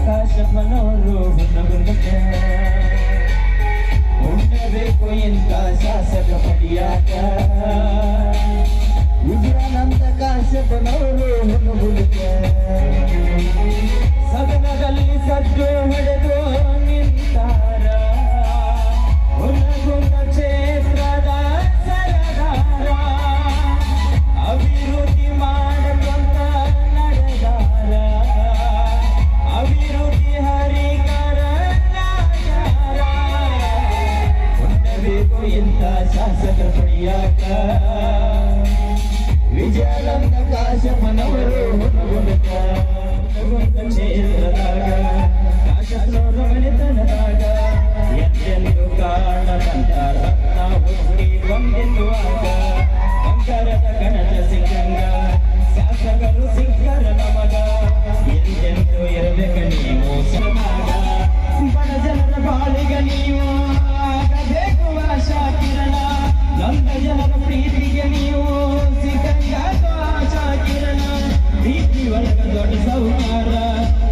ಕಾಶಪ್ಪನವರು ಹುಟ್ಟುಗುಂದಕ್ಕೆ ಹುಟ್ಟಬೇಕು ಇಂಥ ಶಾಸಕ ಪಡಿಯಾಕ విజయాలంద కాశమనవరు. ದೊಡ್ಡ ಸೌಕಾರ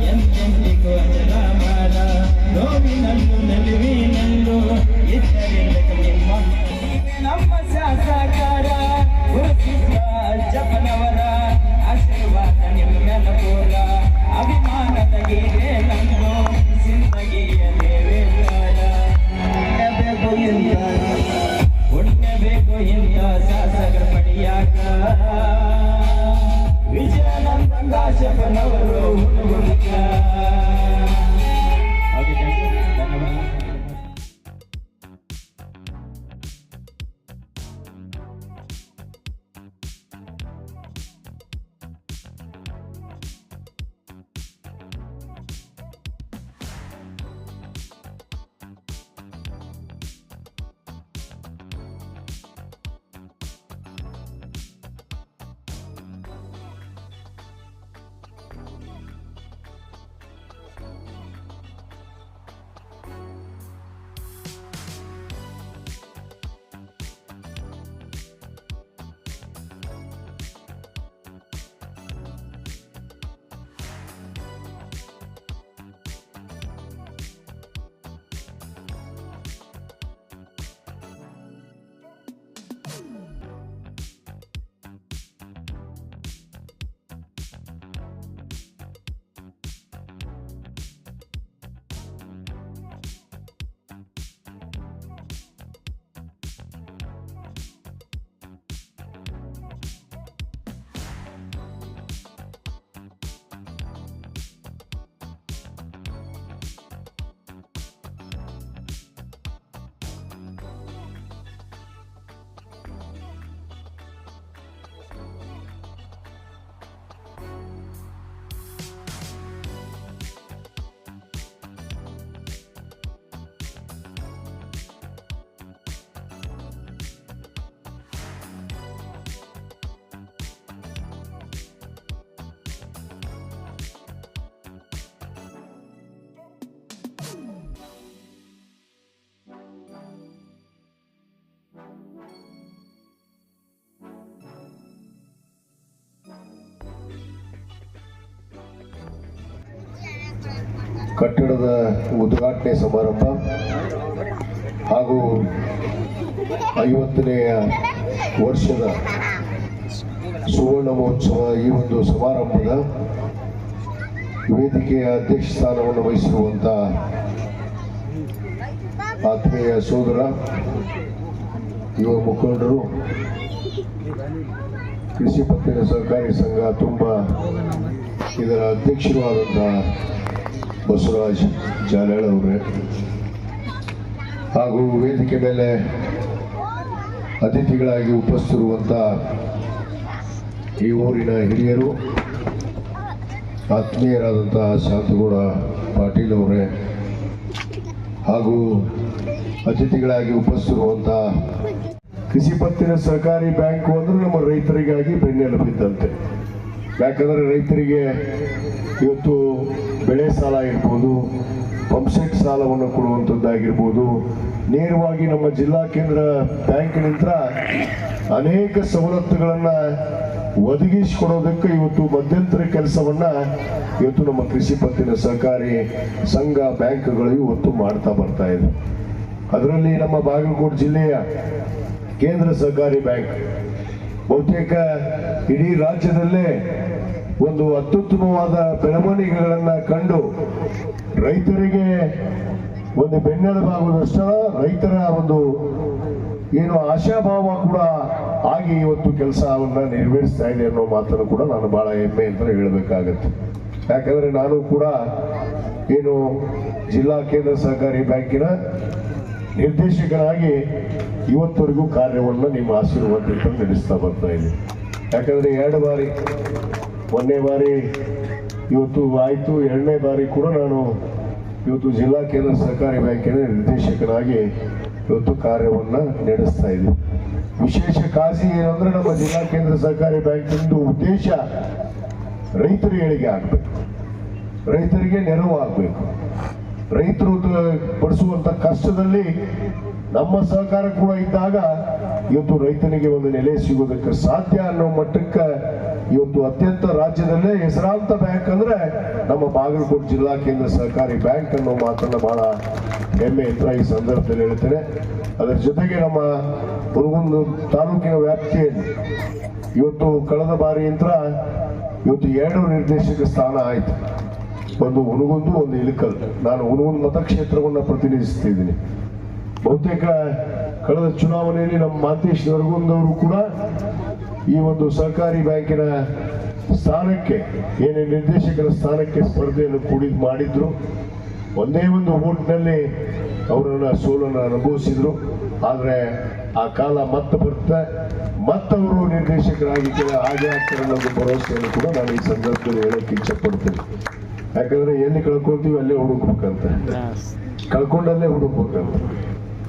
ಎಂದೆಂದಿಗೂ ಅಜರಾಮರ ಕಟ್ಟಡದ ಉದ್ಘಾಟನೆ ಸಮಾರಂಭ ಹಾಗೂ ಐವತ್ತನೆಯ ವರ್ಷದ ಸುವರ್ಣ ಮಹೋತ್ಸವ ಈ ಒಂದು ಸಮಾರಂಭದ ವೇದಿಕೆಯ ಅಧ್ಯಕ್ಷ ಸ್ಥಾನವನ್ನು ವಹಿಸಿರುವಂಥ ಆತ್ಮೀಯ ಸೋದರ, ಯುವ ಮುಖಂಡರು, ಕೃಷಿ ಪತ್ತಿನ ಸಹಕಾರಿ ಸಂಘ, ತುಂಬ ಇದರ ಅಧ್ಯಕ್ಷರು ಆದಂತಹ ಬಸವರಾಜ್ ಜಾಲಾಳ್ ಅವರೇ. ಹಾಗೂ ವೇದಿಕೆ ಮೇಲೆ ಅತಿಥಿಗಳಾಗಿ ಉಪಸ್ಥಿರುವಂಥ ಈ ಊರಿನ ಹಿರಿಯರು ಆತ್ಮೀಯರಾದಂತಹ ಶಾಂತಗೌಡ ಪಾಟೀಲ್ ಅವರೇ, ಹಾಗೂ ಅತಿಥಿಗಳಾಗಿ ಉಪಸ್ಥಿರುವಂಥ ಕೃಷಿ ಪತ್ತಿನ ಸಹಕಾರಿ ಬ್ಯಾಂಕು ಅಂದ್ರೆ ನಮ್ಮ ರೈತರಿಗಾಗಿ ಬೆನ್ನೆಲುಬಿದ್ದಂತೆ ಯಾಕಂದರೆ ರೈತರಿಗೆ ಇವತ್ತು ಬೆಳೆ ಸಾಲ ಇರ್ಬೋದು ಪಂಪ್ಸೆಟ್ ಸಾಲವನ್ನು ಕೊಡುವಂಥದ್ದಾಗಿರ್ಬೋದು, ನೇರವಾಗಿ ನಮ್ಮ ಜಿಲ್ಲಾ ಕೇಂದ್ರ ಬ್ಯಾಂಕಿನಿಂದ ಅನೇಕ ಸವಲತ್ತುಗಳನ್ನು ಒದಗಿಸಿಕೊಡೋದಕ್ಕೆ ಇವತ್ತು ಮಧ್ಯಂತರ ಕೆಲಸವನ್ನು ಇವತ್ತು ನಮ್ಮ ಕೃಷಿ ಪತ್ತಿನ ಸಹಕಾರಿ ಸಂಘ ಬ್ಯಾಂಕ್ಗಳು ಇವತ್ತು ಮಾಡ್ತಾ ಬರ್ತಾ ಇದೆ. ಅದರಲ್ಲಿ ನಮ್ಮ ಬಾಗಲಕೋಟೆ ಜಿಲ್ಲೆಯ ಕೇಂದ್ರ ಸಹಕಾರಿ ಬ್ಯಾಂಕ್, ಬಹುತೇಕ ಇಡೀ ರಾಜ್ಯದಲ್ಲೇ ಒಂದು ಅತ್ಯುತ್ತಮವಾದ ಬೆಳವಣಿಗೆಗಳನ್ನ ಕಂಡು ರೈತರಿಗೆ ಒಂದು ಬೆನ್ನೆಲುಬಾಗುವುದಷ್ಟರ ರೈತರ ಒಂದು ಏನು ಆಶಾಭಾವ ಕೂಡ ಆಗಿ ಇವತ್ತು ಕೆಲಸವನ್ನ ನೆರವೇರಿಸ್ತಾ ಇದೆ ಅನ್ನೋ ಮಾತನ್ನು ಕೂಡ ನಾನು ಬಹಳ ಹೆಮ್ಮೆ ಅಂತ ಹೇಳಬೇಕಾಗತ್ತೆ. ಯಾಕಂದ್ರೆ ನಾನು ಕೂಡ ಏನು ಜಿಲ್ಲಾ ಕೇಂದ್ರ ಸಹಕಾರಿ ಬ್ಯಾಂಕಿನ ನಿರ್ದೇಶಕರಾಗಿ ಇವತ್ತವರೆಗೂ ಕಾರ್ಯವನ್ನು ನಿಮ್ಮ ಆಶೀರ್ವಾದ ನಡೆಸ್ತಾ ಬರ್ತಾ ಇದೆ ಯಾಕಂದ್ರೆ ಎರಡು ಬಾರಿ ಒಂದನೇ ಬಾರಿ ಇವತ್ತು ಆಯಿತು, ಎರಡನೇ ಬಾರಿ ಕೂಡ ನಾನು ಇವತ್ತು ಜಿಲ್ಲಾ ಕೇಂದ್ರ ಸಹಕಾರಿ ಬ್ಯಾಂಕಿನ ನಿರ್ದೇಶಕನಾಗಿ ಇವತ್ತು ಕಾರ್ಯವನ್ನು ನಡೆಸ್ತಾ ಇದ್ದೀನಿ. ವಿಶೇಷ ಕಾಸಿ ಏನಂದ್ರೆ ನಮ್ಮ ಜಿಲ್ಲಾ ಕೇಂದ್ರ ಸಹಕಾರಿ ಬ್ಯಾಂಕಿಂದು ಉದ್ದೇಶ ರೈತರ ಏಳಿಗೆ ಆಗಬೇಕು. ರೈತರಿಗೆ ನೆರವು ಆಗಬೇಕು. ರೈತರು ಪಡಿಸುವಂಥ ಕಷ್ಟದಲ್ಲಿ ನಮ್ಮ ಸಹಕಾರ ಕೂಡ ಇದ್ದಾಗ ಇವತ್ತು ರೈತನಿಗೆ ಒಂದು ನೆಲೆ ಸಿಗೋದಕ್ಕೆ ಸಾಧ್ಯ ಅನ್ನೋ ಮಟ್ಟಕ್ಕೆ ಇವತ್ತು ಅತ್ಯಂತ ರಾಜ್ಯದಲ್ಲೇ ಹೆಸರಾಂತ ಬ್ಯಾಂಕ್ ಅಂದ್ರೆ ನಮ್ಮ ಬಾಗಲಕೋಟೆ ಜಿಲ್ಲಾ ಕೇಂದ್ರ ಸಹಕಾರಿ ಬ್ಯಾಂಕ್ ಅನ್ನೋ ಮಾತನ್ನ ಬಹಳ ಹೆಮ್ಮೆ ಅಂತ ಈ ಸಂದರ್ಭದಲ್ಲಿ ಹೇಳ್ತೇನೆ. ಅದರ ಜೊತೆಗೆ ನಮ್ಮ ಹುನಗುಂದ ತಾಲೂಕಿನ ವ್ಯಾಪ್ತಿಯಲ್ಲಿ ಇವತ್ತು ಕಳೆದ ಬಾರಿ ಯಂತ್ರ ಇವತ್ತು ಎರಡು ನಿರ್ದೇಶಕ ಸ್ಥಾನ ಆಯ್ತು. ಒಂದು ಹುಣಗುಂದು ಒಂದು ಇಳಕಲ್. ನಾನು ಹುಣಗುಂದು ಮತಕ್ಷೇತ್ರವನ್ನು ಪ್ರತಿನಿಧಿಸ್ತಿದ್ದೀನಿ. ಬಹುತೇಕ ಕಳೆದ ಚುನಾವಣೆಯಲ್ಲಿ ನಮ್ಮ ಮಾತೇಶ್ ನರಗುಂದವರು ಕೂಡ ಈ ಒಂದು ಸಹಕಾರಿ ಬ್ಯಾಂಕಿನ ಸ್ಥಾನಕ್ಕೆ, ಏನೇ ನಿರ್ದೇಶಕರ ಸ್ಥಾನಕ್ಕೆ ಸ್ಪರ್ಧೆಯನ್ನು ಕೂಡಿ ಮಾಡಿದ್ರು. ಒಂದೇ ಒಂದು ಓಟ್ನಲ್ಲಿ ಅವರನ್ನ ಸೋಲನ್ನು ಅನುಭವಿಸಿದ್ರು. ಆದರೆ ಆ ಕಾಲ ಮತ್ತೆ ಬರುತ್ತೆ. ಮತ್ತವರು ನಿರ್ದೇಶಕರಾಗಿ ಕೆಲ- ಹಾಗೆ ಆಗ್ತಾರೆ ಅನ್ನೋದು ಭರವಸೆಯನ್ನು ಕೂಡ ನಾನು ಈ ಸಂದರ್ಭದಲ್ಲಿ ಹೇಳಕ್ಕೆ ಇಚ್ಛೆ ಪಡ್ತೀನಿ ಯಾಕಂದ್ರೆ ಎಲ್ಲಿ ಕಳ್ಕೊಳ್ತೀವಿ ಅಲ್ಲೇ ಹುಡುಕ್ಬೇಕಂತ. ಕಳ್ಕೊಂಡಲ್ಲೇ ಹುಡುಕ್ಬೇಕಂತ.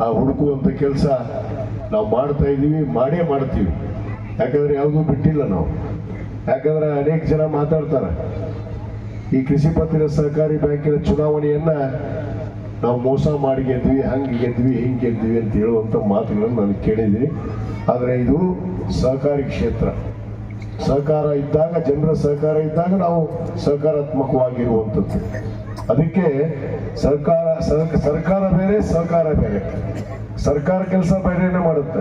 ಆ ಹುಡುಕುವಂತ ಕೆಲಸ ನಾವು ಮಾಡ್ತಾ ಇದ್ದೀವಿ, ಮಾಡೇ ಮಾಡ್ತೀವಿ. ಯಾಕಂದ್ರೆ ಯಾವುದೂ ಬಿಟ್ಟಿಲ್ಲ ನಾವು. ಯಾಕಂದ್ರೆ ಅನೇಕ ಜನ ಮಾತಾಡ್ತಾರೆ. ಈ ಕೃಷಿ ಪತ್ತಿನ ಸಹಕಾರಿ ಬ್ಯಾಂಕಿನ ಚುನಾವಣೆಯನ್ನ ನಾವು ಮೋಸ ಮಾಡಿ ಗೆದ್ವಿ, ಹಂಗೆ ಗೆದ್ವಿ, ಹಿಂಗೆ ಗೆದ್ವಿ ಅಂತ ಹೇಳುವಂಥ ಮಾತುಗಳನ್ನು ನಾನು ಕೇಳಿದ್ವಿ ಆದರೆ ಇದು ಸಹಕಾರಿ ಕ್ಷೇತ್ರ. ಸಹಕಾರ ಇದ್ದಾಗ, ಜನರ ಸಹಕಾರ ಇದ್ದಾಗ ನಾವು ಸಹಕಾರಾತ್ಮಕವಾಗಿರುವಂಥದ್ದು ಅದಕ್ಕೆ ಸರ್ಕಾರ ಸರ್- ಸರ್ಕಾರ ಬೇರೆ, ಸಹಕಾರ ಬೇರೆ. ಸರ್ಕಾರ ಕೆಲಸ ಬೇರೆನೇ ಮಾಡುತ್ತೆ.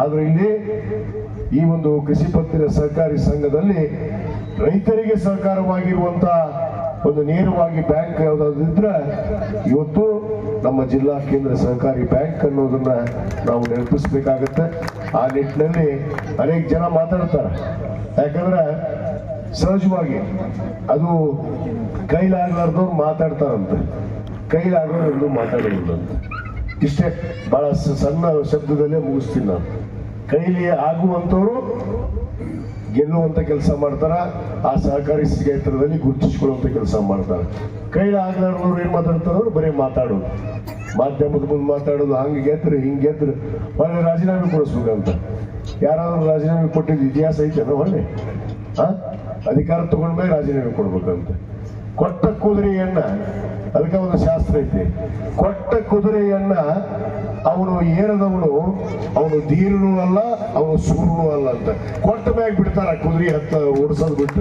ಆದರೆ ಇಲ್ಲಿ ಈ ಒಂದು ಕೃಷಿ ಪತ್ತಿನ ಸಹಕಾರಿ ಸಂಘದಲ್ಲಿ ರೈತರಿಗೆ ಸಹಕಾರವಾಗಿರುವಂತ ಒಂದು ನೇರವಾಗಿ ಬ್ಯಾಂಕ್ ಯಾವುದಾದ್ರಿದ್ರೆ ಇವತ್ತು ನಮ್ಮ ಜಿಲ್ಲಾ ಕೇಂದ್ರ ಸಹಕಾರಿ ಬ್ಯಾಂಕ್ ಅನ್ನೋದನ್ನ ನಾವು ನೆನಪಿಸ್ಬೇಕಾಗತ್ತೆ. ಆ ನಿಟ್ಟಿನಲ್ಲಿ ಅನೇಕ ಜನ ಮಾತಾಡ್ತಾರೆ. ಯಾಕಂದ್ರೆ ಸಹಜವಾಗಿ ಅದು ಕೈಲಾಗ್ಲಾರ್ದವ್ರು ಮಾತಾಡ್ತಾರಂತೆ. ಕೈಲಾಗೋರು ಮಾತಾಡೋದಂತೆ ಇಷ್ಟೇ, ಬಹಳ ಸಣ್ಣ ಶಬ್ದದಲ್ಲೇ ಮುಗಿಸ್ತೀನಿ ನಾನು. ಕೈಲಿ ಆಗುವಂತವರು ಗೆಲ್ಲುವಂತ ಕೆಲಸ ಮಾಡ್ತಾರ, ಆ ಸಹಕಾರಿ ಕ್ಷೇತ್ರದಲ್ಲಿ ಗುರುತಿಸ್ಕೊಳ್ಳುವಂತ ಕೆಲಸ ಮಾಡ್ತಾರೆ. ಕೈಲಿ ಆಗ್ಲಾರ್ದವ್ರು ಏನ್ ಮಾತಾಡ್ತಾರವ್ರು ಬರೀ ಮಾತಾಡೋದು. ಮಾಧ್ಯಮದ ಮುಂದೆ ಮಾತಾಡೋದು, ಹಂಗೆ ಗೆದ್ರು, ಹಿಂಗೆ ಗೆದ್ರು ಒಳ್ಳೆ ರಾಜೀನಾಮೆ ಕೊಡಿಸ್ಬೇಕಂತ. ಯಾರಾದ್ರೂ ರಾಜೀನಾಮೆ ಕೊಟ್ಟಿದ್ದು ಇತಿಹಾಸ ಐತೇನೋ ಒಳ್ಳೆ? ಆ? ಅಧಿಕಾರ ತಗೊಂಡ್ಮೇಲೆ ರಾಜೀನಾಮೆ ಕೊಡ್ಬೇಕಂತ. ಕೊಟ್ಟ ಕುದುರೆಯನ್ನ, ಅದಕ್ಕೆ ಒಂದು ಶಾಸ್ತ್ರ ಐತಿ. ಕೊಟ್ಟ ಕುದುರೆಯನ್ನ ಅವನು ಏನದವನು? ಅವನು ಧೀರನೂ ಅಲ್ಲ, ಅವನು ಸೂರ್ಯನೂ ಅಲ್ಲ ಅಂತ. ಕೊಟ್ಟ ಮ್ಯಾಗ ಬಿಡ್ತಾರ, ಕುದುರೆ ಹತ್ತ ಓಡಿಸೋದು ಬಿಟ್ಟು?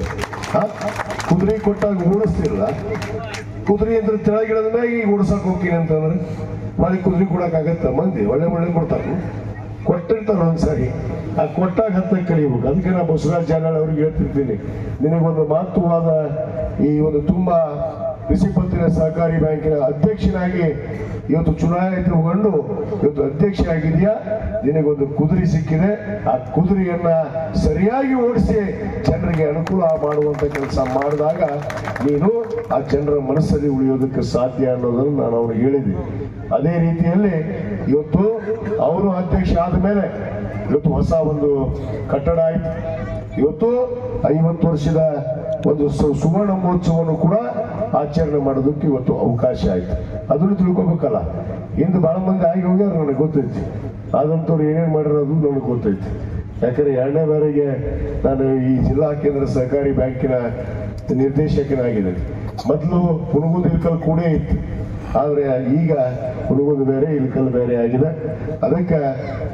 ಕುದುರೆ ಕೊಟ್ಟಾಗ ಓಡಿಸ್ತಿಲ್ಲ ಕುದುರೆ ಅಂದ್ರೆ ತೆಳಗಿಡದ ಮ್ಯಾಗ ಈಗ ಓಡಿಸಕ್ ಹೋಗ್ತೀನಿ ಅಂತಂದ್ರೆ, ಮಳೆ ಕುದುರೆ ಕೊಡಕ್ಕಾಗತ್ತ ಮಂದಿ ಒಳ್ಳೆ ಒಳ್ಳೆ ಕೊಡ್ತಾರ. ಕೊಟ್ಟಿರ್ತಾರ ಒಂದ್ಸರಿ. ಆ ಕೊಟ್ಟಾಗ ಹತ್ತ ಕಲಿಬೇಕು. ಅದಕ್ಕೆ ನಾ ಬಸವರಾಜ್ ಜಾನಾಳ್ ಅವ್ರಿಗೆ ಹೇಳ್ತಿರ್ತೀನಿ. ನಿನಗೊಂದು ಮಹತ್ವವಾದ ಈ ಒಂದು ತುಂಬಾ ಕೃಷಿ ಸಹಕಾರಿ ಬ್ಯಾಂಕಿನ ಅಧ್ಯಕ್ಷನಾಗಿ ಇವತ್ತು ಚುನಾಯಿತಗೊಂಡು ಇವತ್ತು ಅಧ್ಯಕ್ಷ ಆಗಿದೆಯಾ ನಿನಗೊಂದು ಕುದುರೆ ಸಿಕ್ಕಿದೆ. ಆ ಕುದುರೆಯನ್ನ ಸರಿಯಾಗಿ ಓಡಿಸಿ ಜನರಿಗೆ ಅನುಕೂಲ ಮಾಡುವಂತ ಕೆಲಸ ಮಾಡಿದಾಗ ನೀನು ಆ ಜನರ ಮನಸ್ಸಲ್ಲಿ ಉಳಿಯೋದಕ್ಕೆ ಸಾಧ್ಯ ಅನ್ನೋದನ್ನು ನಾನು ಅವ್ರಿಗೆ ಹೇಳಿದೆ. ಅದೇ ರೀತಿಯಲ್ಲಿ ಇವತ್ತು ಅವರು ಅಧ್ಯಕ್ಷ ಆದ ಮೇಲೆ ಇವತ್ತು ಹೊಸ ಒಂದು ಕಟ್ಟಡ ಆಯ್ತು. ಇವತ್ತು ಐವತ್ತು ವರ್ಷದ ಒಂದು ಸುವರ್ಣ ಮಹೋತ್ಸವವನ್ನು ಕೂಡ ಆಚರಣೆ ಮಾಡೋದಕ್ಕೆ ಇವತ್ತು ಅವಕಾಶ ಆಯ್ತು. ಅದನ್ನು ತಿಳ್ಕೊಬೇಕಲ್ಲ. ಇಂದು ಬಹಳ ಮಂದಿ ಆಗಿ ಹೋಗ್ಯಾರ ನನಗೆ ಗೊತ್ತೈತಿ. ಆದಂಥವ್ರು ಏನೇನು ಮಾಡಿರೋದು ನನಗೆ ಗೊತ್ತೈತಿ. ಯಾಕಂದ್ರೆ ಎರಡನೇ ಬಾರಿಗೆ ನಾನು ಈ ಜಿಲ್ಲಾ ಕೇಂದ್ರ ಸಹಕಾರಿ ಬ್ಯಾಂಕಿನ ನಿರ್ದೇಶಕನಾಗಿದ್ದೇನೆ ಮೊದಲು ಹುಣಗುಂದ ಇಲ್ಕಲ್ ಕೂಡ ಇತ್ತು. ಆದರೆ ಈಗ ಹುಡುಗದು ಬೇರೆ ಇಲ್ಕಲ್ ಬೇರೆ ಆಗಿದೆ. ಅದಕ್ಕೆ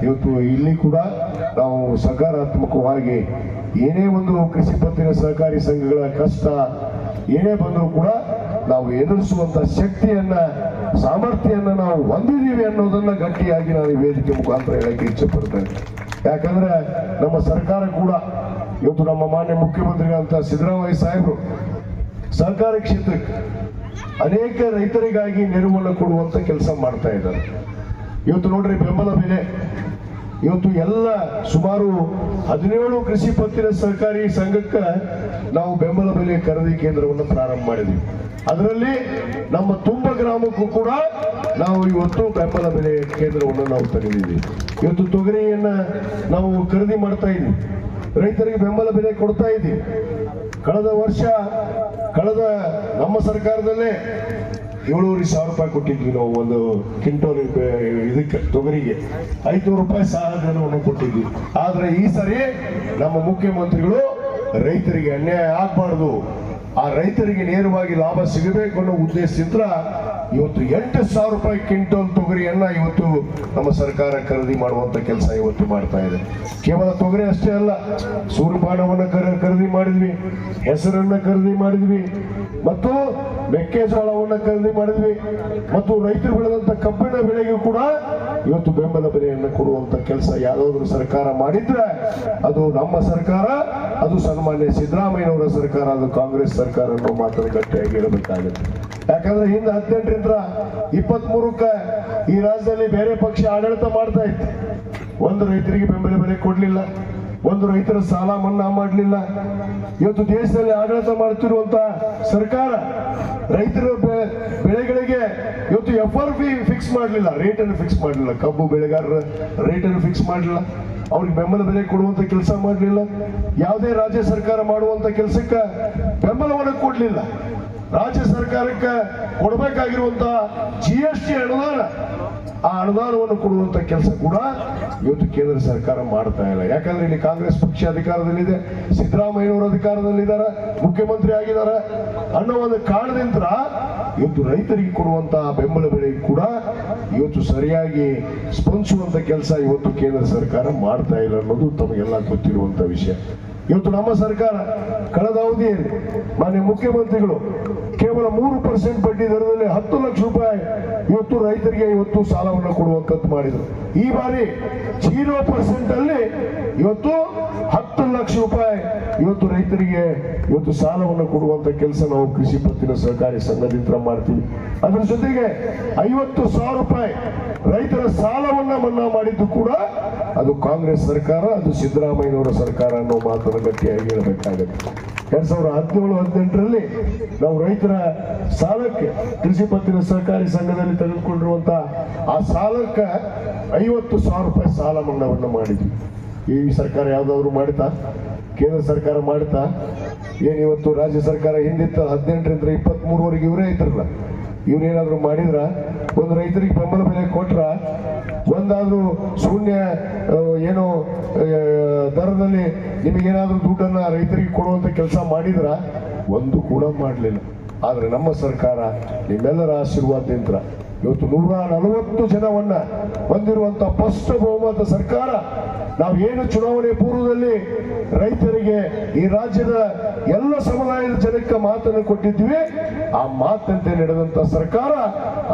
ಇವತ್ತು ಇಲ್ಲಿ ಕೂಡ ನಾವು ಸಕಾರಾತ್ಮಕವಾಗಿ ಏನೇ ಒಂದು ಕೃಷಿ ಪತ್ತಿನ ಸಹಕಾರಿ ಸಂಘಗಳ ಕಷ್ಟ ಏನೇ ಬಂದರೂ ಕೂಡ ನಾವು ಎದುರಿಸುವಂತ ಶಕ್ತಿಯನ್ನ ಸಾಮರ್ಥ್ಯನ್ನ ನಾವು ಹೊಂದಿದ್ದೀವಿ ಅನ್ನೋದನ್ನ ಗಟ್ಟಿಯಾಗಿ ನಾನು ವೇದಿಕೆ ಮುಖಾಂತರ ಹೇಳಕ್ಕೆ ಇಚ್ಛೆ ಪಡ್ತೇನೆ. ಯಾಕಂದ್ರೆ ನಮ್ಮ ಸರ್ಕಾರ ಕೂಡ ಇವತ್ತು ನಮ್ಮ ಮಾನ್ಯ ಮುಖ್ಯಮಂತ್ರಿಗಳಂತ ಸಿದ್ದರಾಮಯ್ಯ ಸಾಹೇಬರು ಸಹಕಾರಿ ಕ್ಷೇತ್ರಕ್ಕೆ ಅನೇಕ ರೈತರಿಗಾಗಿ ನೆರವನ್ನು ಕೊಡುವಂತ ಕೆಲಸ ಮಾಡ್ತಾ ಇದ್ದಾರೆ. ಇವತ್ತು ನೋಡ್ರಿ ಬೆಂಬಲ ಬೆಲೆ ಇವತ್ತು ಎಲ್ಲ ಸುಮಾರು ಹದಿನೇಳು ಕೃಷಿ ಪತ್ತಿನ ಸಹಕಾರಿ ಸಂಘಕ್ಕೆ ನಾವು ಬೆಂಬಲ ಬೆಲೆ ಖರೀದಿ ಕೇಂದ್ರವನ್ನು ಪ್ರಾರಂಭ ಮಾಡಿದ್ವಿ. ಅದರಲ್ಲಿ ನಮ್ಮ ತುಂಬ ಗ್ರಾಮಕ್ಕೂ ಕೂಡ ನಾವು ಇವತ್ತು ಬೆಂಬಲ ಬೆಲೆ ಕೇಂದ್ರವನ್ನು ನಾವು ತೆಗೆದಿದ್ದೀವಿ. ಇವತ್ತು ತೊಗರಿಯನ್ನ ನಾವು ಖರೀದಿ ಮಾಡ್ತಾ ಇದ್ದೀವಿ. ರೈತರಿಗೆ ಬೆಂಬಲ ಬೆಲೆ ಕೊಡ್ತಾ ಇದ್ದೀವಿ. ಕಳೆದ ವರ್ಷ, ಕಳೆದ ನಮ್ಮ ಸರ್ಕಾರದಲ್ಲೇ ಏಳೂವರೆ ಸಾವಿರ ರೂಪಾಯಿ ಕೊಟ್ಟಿದ್ವಿ ನಾವು ಒಂದು ಕ್ವಿಂಟೋಲ್ ಇದಕ್ಕೆ, ತೊಗರಿಗೆ. ಐದುನೂರು ರೂಪಾಯಿ ಸಹಾಯಧನವನ್ನು ಕೊಟ್ಟಿದ್ವಿ. ಆದ್ರೆ ಈ ಸರಿ ನಮ್ಮ ಮುಖ್ಯಮಂತ್ರಿಗಳು ರೈತರಿಗೆ ಅನ್ಯಾಯ ಆಗ್ಬಾರ್ದು. ಆ ರೈತರಿಗೆ ನೇರವಾಗಿ ಲಾಭ ಸಿಗಬೇಕು ಅನ್ನೋ ಉದ್ದೇಶದಿಂದ ಇವತ್ತು ಎಂಟು ಸಾವಿರ ರೂಪಾಯಿ ಕ್ವಿಂಟಲ್ ತೊಗರಿಯನ್ನ ಇವತ್ತು ನಮ್ಮ ಸರ್ಕಾರ ಖರೀದಿ ಮಾಡುವಂತ ಕೆಲಸ ಇವತ್ತು ಮಾಡ್ತಾ ಇದೆ. ಕೇವಲ ತೊಗರಿ ಅಷ್ಟೇ ಅಲ್ಲ, ಸೂರ್ಯಪಾನವನ್ನು ಖರ- ಖರೀದಿ ಮಾಡಿದ್ವಿ, ಹೆಸರನ್ನ ಖರೀದಿ ಮಾಡಿದ್ವಿ, ಮತ್ತು ಮೆಕ್ಕೆಜೋಳವನ್ನು ಖರೀದಿ ಮಾಡಿದ್ವಿ, ಮತ್ತು ರೈತರು ಬೆಳೆದಂತ ಕಬ್ಬಿನ ಬೆಳೆಗೂ ಕೂಡ ಇವತ್ತು ಬೆಂಬಲ ಬೆಲೆಯನ್ನು ಕೊಡುವಂತ ಕೆಲಸ ಯಾವ್ದಾದ್ರು ಸರ್ಕಾರ ಮಾಡಿದ್ರೆ ಅದು ನಮ್ಮ ಸರ್ಕಾರ, ಅದು ಸನ್ಮಾನ್ಯ ಸಿದ್ದರಾಮಯ್ಯನವರ ಸರ್ಕಾರ, ಅದು ಕಾಂಗ್ರೆಸ್ ಅನ್ನೋ ಮಾತನ್ನು ಗಟ್ಟಿಯಾಗಿ ಹೇಳಬೇಕಾಗುತ್ತೆ ಯಾಕಂದ್ರೆ ಹಿಂದೆ ಹದಿನೆಂಟರಿಂದ ಇಪ್ಪತ್ತ್ ಮೂರಕ್ಕೆ ಈ ರಾಜ್ಯದಲ್ಲಿ ಬೇರೆ ಪಕ್ಷ ಆಡಳಿತ ಮಾಡ್ತಾ ಇತ್ತು. ಒಂದು ರೈತರಿಗೆ ಬೆಂಬಲ ಬೆಲೆ ಕೊಡ್ಲಿಲ್ಲ. ಒಂದು ರೈತರ ಸಾಲ ಮನ್ನಾ ಮಾಡಲಿಲ್ಲ. ಇವತ್ತು ದೇಶದಲ್ಲಿ ಆಡಳಿತ ಮಾಡುತ್ತಿರುವಂತಹ ಸರ್ಕಾರ ರೈತರ ಬೆಳೆಗಳಿಗೆ ಇವತ್ತು ಎಫ್ ಆರ್ ಪಿ ಫಿಕ್ಸ್ ಮಾಡಲಿಲ್ಲ. ರೇಟ್ ಅನ್ನು ಫಿಕ್ಸ್ ಮಾಡಲಿಲ್ಲ. ಕಬ್ಬು ಬೆಳೆಗಾರರ ರೇಟ್ ಅನ್ನು ಫಿಕ್ಸ್ ಮಾಡಲಿಲ್ಲ. ಅವ್ರಿಗೆ ಬೆಂಬಲ ಬೆಲೆ ಕೊಡುವಂತ ಕೆಲಸ ಮಾಡಲಿಲ್ಲ. ಯಾವುದೇ ರಾಜ್ಯ ಸರ್ಕಾರ ಮಾಡುವಂತ ಕೆಲಸಕ್ಕೆ ಬೆಂಬಲವನ್ನು ಕೊಡಲಿಲ್ಲ. ರಾಜ್ಯ ಸರ್ಕಾರಕ್ಕೆ ಕೊಡಬೇಕಾಗಿರುವಂತ ಜಿ ಎಸ್ ಟಿ ಅನುದಾನ, ಆ ಅನುದಾನವನ್ನು ಕೊಡುವಂತ ಕೆಲಸ ಕೂಡ ಇವತ್ತು ಕೇಂದ್ರ ಸರ್ಕಾರ ಮಾಡ್ತಾ ಇಲ್ಲ. ಯಾಕಂದ್ರೆ ಇಲ್ಲಿ ಕಾಂಗ್ರೆಸ್ ಪಕ್ಷ ಅಧಿಕಾರದಲ್ಲಿದೆ, ಸಿದ್ದರಾಮಯ್ಯನವರು ಅಧಿಕಾರದಲ್ಲಿದ್ದಾರೆ, ಮುಖ್ಯಮಂತ್ರಿ ಆಗಿದ್ದಾರೆ. ಅನ್ನೋ ಒಂದು ಕಾರಣದಿಂದ ಇವತ್ತು ರೈತರಿಗೆ ಕೊಡುವಂತ ಬೆಂಬಲ ಬೆಲೆ ಕೂಡ ಇವತ್ತು ಸರಿಯಾಗಿ ಸ್ಪಂದಿಸುವಂತ ಕೆಲಸ ಇವತ್ತು ಕೇಂದ್ರ ಸರ್ಕಾರ ಮಾಡ್ತಾ ಇಲ್ಲ ಅನ್ನೋದು ತಮಗೆಲ್ಲ ಗೊತ್ತಿರುವಂತ ವಿಷಯ. ಇವತ್ತು ನಮ್ಮ ಸರ್ಕಾರ ಕಳೆದ ಅವಧಿಯಲ್ಲಿ ಮಾನ್ಯ ಮುಖ್ಯಮಂತ್ರಿಗಳು ಕೇವಲ ಮೂರು ಪರ್ಸೆಂಟ್ ಬಡ್ಡಿ ದರದಲ್ಲಿ ಹತ್ತು ಲಕ್ಷ ರೂಪಾಯಿ ಇವತ್ತು ರೈತರಿಗೆ ಇವತ್ತು ಸಾಲವನ್ನು ಕೊಡುವಂತದ್ದು ಮಾಡಿದರು. ಈ ಬಾರಿ ಜೀರೋ ಪರ್ಸೆಂಟ್ ಅಲ್ಲಿ ಇವತ್ತು ಹತ್ತು ಲಕ್ಷ ರೂಪಾಯಿ ಇವತ್ತು ರೈತರಿಗೆ ಇವತ್ತು ಸಾಲವನ್ನು ಕೊಡುವಂತ ಕೆಲಸ ನಾವು ಕೃಷಿ ಪತ್ತಿನ ಸಹಕಾರಿ ಸಂಘದಿಂದ ಮಾಡ್ತೀವಿ. ಅದರ ಜೊತೆಗೆ ಐವತ್ತು ಸಾವಿರ ರೂಪಾಯಿ ರೈತರ ಸಾಲವನ್ನ ಮನ್ನಾ ಮಾಡಿದ್ದು ಕೂಡ ಅದು ಕಾಂಗ್ರೆಸ್ ಸರ್ಕಾರ, ಅದು ಸಿದ್ದರಾಮಯ್ಯನವರ ಸರ್ಕಾರ ಅನ್ನೋ ಮಾತನ್ನು ಗಟ್ಟಿಯಾಗಿ ಹೇಳಬೇಕಾಗುತ್ತೆ. ಎರಡ್ ಸಾವಿರದ ಹದಿನೇಳು, ಹದಿನೆಂಟರಲ್ಲಿ ನಾವು ರೈತರ ಸಾಲಕ್ಕೆ ಕೃಷಿ ಪತ್ತಿನ ಸಹಕಾರಿ ಸಂಘದಲ್ಲಿ ತೆಗೆದುಕೊಂಡಿರುವಂತ ಆ ಸಾಲಕ್ಕೆ ಐವತ್ತು ಸಾವಿರ ರೂಪಾಯಿ ಸಾಲ ಮನ್ನಾವನ್ನು ಮಾಡಿದ್ವಿ. ಈ ಸರ್ಕಾರ ಯಾವ್ದಾದ್ರು ಮಾಡ್ತಾ? ಕೇಂದ್ರ ಸರ್ಕಾರ ಮಾಡ್ತಾ? ಏನ್ ಇವತ್ತು ರಾಜ್ಯ ಸರ್ಕಾರ ಹಿಂದಿತ್ತು ಹದಿನೆಂಟರಿಂದ ಇಪ್ಪತ್ತ್ ಮೂರವರೆಗೆ ಇವರೇ ಇದ್ರಲ್ಲ? ಇವ್ರೇನಾದ್ರು ಮಾಡಿದ್ರ? ಒಂದು ರೈತರಿಗೆ ಬೆಂಬಲ ಬೆಲೆ ಕೊಟ್ರ? ಒಂದಾದ್ರೂ ಶೂನ್ಯ ಏನು ದರದಲ್ಲಿ ನಿಮಗೇನಾದ್ರೂ ದುಡ್ಡನ್ನ ರೈತರಿಗೆ ಕೊಡುವಂತ ಕೆಲಸ ಮಾಡಿದ್ರ? ಒಂದು ಕೂಡ ಮಾಡಲಿಲ್ಲ. ಆದ್ರೆ ನಮ್ಮ ಸರ್ಕಾರ ನಿಮ್ಮೆಲ್ಲರ ಆಶೀರ್ವಾದದಿಂದ ಇವತ್ತು ನೂರ ನಲವತ್ತು ಜನವನ್ನ ಹೊಂದಿರುವಂತ ಸ್ಪಷ್ಟ ಬಹುಮತ ಸರ್ಕಾರ, ನಾವು ಏನು ಚುನಾವಣೆ ಪೂರ್ವದಲ್ಲಿ ರೈತರಿಗೆ ಈ ರಾಜ್ಯದ ಎಲ್ಲ ಸಮುದಾಯದ ಜನಕ್ಕೆ ಮಾತನ್ನು ಕೊಟ್ಟಿದ್ವಿ ಆ ಮಾತಂತೆ ನಡೆದಂತ ಸರ್ಕಾರ,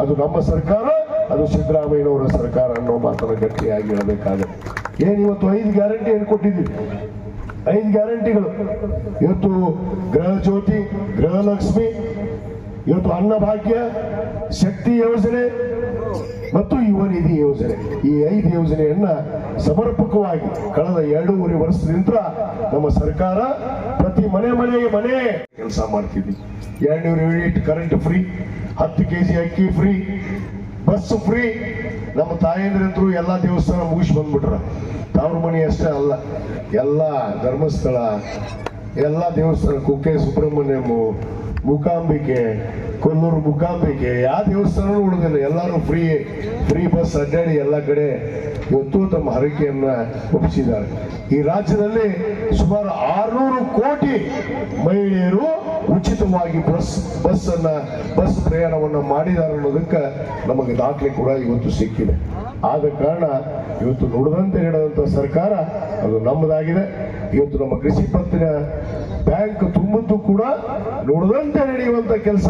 ಅದು ನಮ್ಮ ಸರ್ಕಾರ, ಅದು ಸಿದ್ದರಾಮಯ್ಯನವರ ಸರ್ಕಾರ ಅನ್ನೋ ಮಾತನ್ನು ಗಟ್ಟಿಯಾಗಿ ಹೇಳಬೇಕಾಗುತ್ತೆ. ಏನಿವತ್ತು ಇವತ್ತು ಐದು ಗ್ಯಾರಂಟಿ ಏನು ಕೊಟ್ಟಿದ್ವಿ ಐದು ಗ್ಯಾರಂಟಿಗಳು. ಇವತ್ತು ಗೃಹ ಜ್ಯೋತಿ ಗೃಹಲಕ್ಷ್ಮಿ ಇವತ್ತು ಅನ್ನಭಾಗ್ಯ, ಶಕ್ತಿ ಯೋಜನೆ ಮತ್ತು ಯುವ ನಿಧಿ ಯೋಜನೆ. ಈ ಐದು ಯೋಜನೆಯನ್ನ ಸಮರ್ಪಕವಾಗಿ ಕಳೆದ ಎರಡೂವರೆ ವರ್ಷದಿಂದ ನಮ್ಮ ಸರ್ಕಾರ ಪ್ರತಿ ಮನೆ ಮನೆಗೆ ಮನೆ ಕೆಲಸ ಮಾಡ್ತಿದ್ವಿ. ಎರಡ್ನೂರ ಯೂನಿಟ್ ಕರೆಂಟ್ ಫ್ರೀ ಹತ್ತು ಕೆ ಜಿ ಅಕ್ಕಿ ಫ್ರೀ ಬಸ್ ಫ್ರೀ ನಮ್ಮ ತಾಯಂದ್ರಂತರು ಎಲ್ಲ ದೇವಸ್ಥಾನ ಮುಗಿಸಿ ಬಂದ್ಬಿಟ್ರ. ತಾವ್ರ ಮನೆ ಅಷ್ಟೇ ಅಲ್ಲ, ಎಲ್ಲ ಧರ್ಮಸ್ಥಳ, ಎಲ್ಲ ದೇವಸ್ಥಾನ ಕುಕ್ಕೆ ಸುಬ್ರಹ್ಮಣ್ಯಂ ಮೂಕಾಂಬಿಕೆ, ಕೊಲ್ಲೂರು ಮೂಕಾಂಬಿಕೆ ಯಾವ ದೇವಸ್ಥಾನ ಉಳಿದಿಲ್ಲ. ಎಲ್ಲರೂ ಫ್ರೀ ಫ್ರೀ ಬಸ್ ಅಡ್ಡಾಡಿ ಎಲ್ಲ ಕಡೆ ಇವತ್ತು ತಮ್ಮ ಹರಕೆಯನ್ನ ಒಪ್ಪಿಸಿದ್ದಾರೆ. ಈ ರಾಜ್ಯದಲ್ಲಿ ಸುಮಾರು ಆರ್ನೂರು ಕೋಟಿ ಮಹಿಳೆಯರು ಉಚಿತವಾಗಿ ಬಸ್ ಬಸ್ ಅನ್ನ ಬಸ್ ಪ್ರಯಾಣವನ್ನ ಮಾಡಿದ್ದಾರೆ ಅನ್ನೋದಕ್ಕೆ ನಮಗೆ ದಾಖಲೆ ಕೂಡ ಇವತ್ತು ಸಿಕ್ಕಿದೆ. ಆದ ಕಾರಣ ಇವತ್ತು ನುಡಿದಂತೆ ನಡೆದಂತ ಸರ್ಕಾರ ಅದು ನಮ್ಮದಾಗಿದೆ. ಇವತ್ತು ನಮ್ಮ ಕೃಷಿ ಪತ್ತಿನ ಬ್ಯಾಂಕ್ ತುಂಬದ್ದು ಕೂಡ ನೋಡದಂತೆ ನಡೆಯುವಂತ ಕೆಲಸ.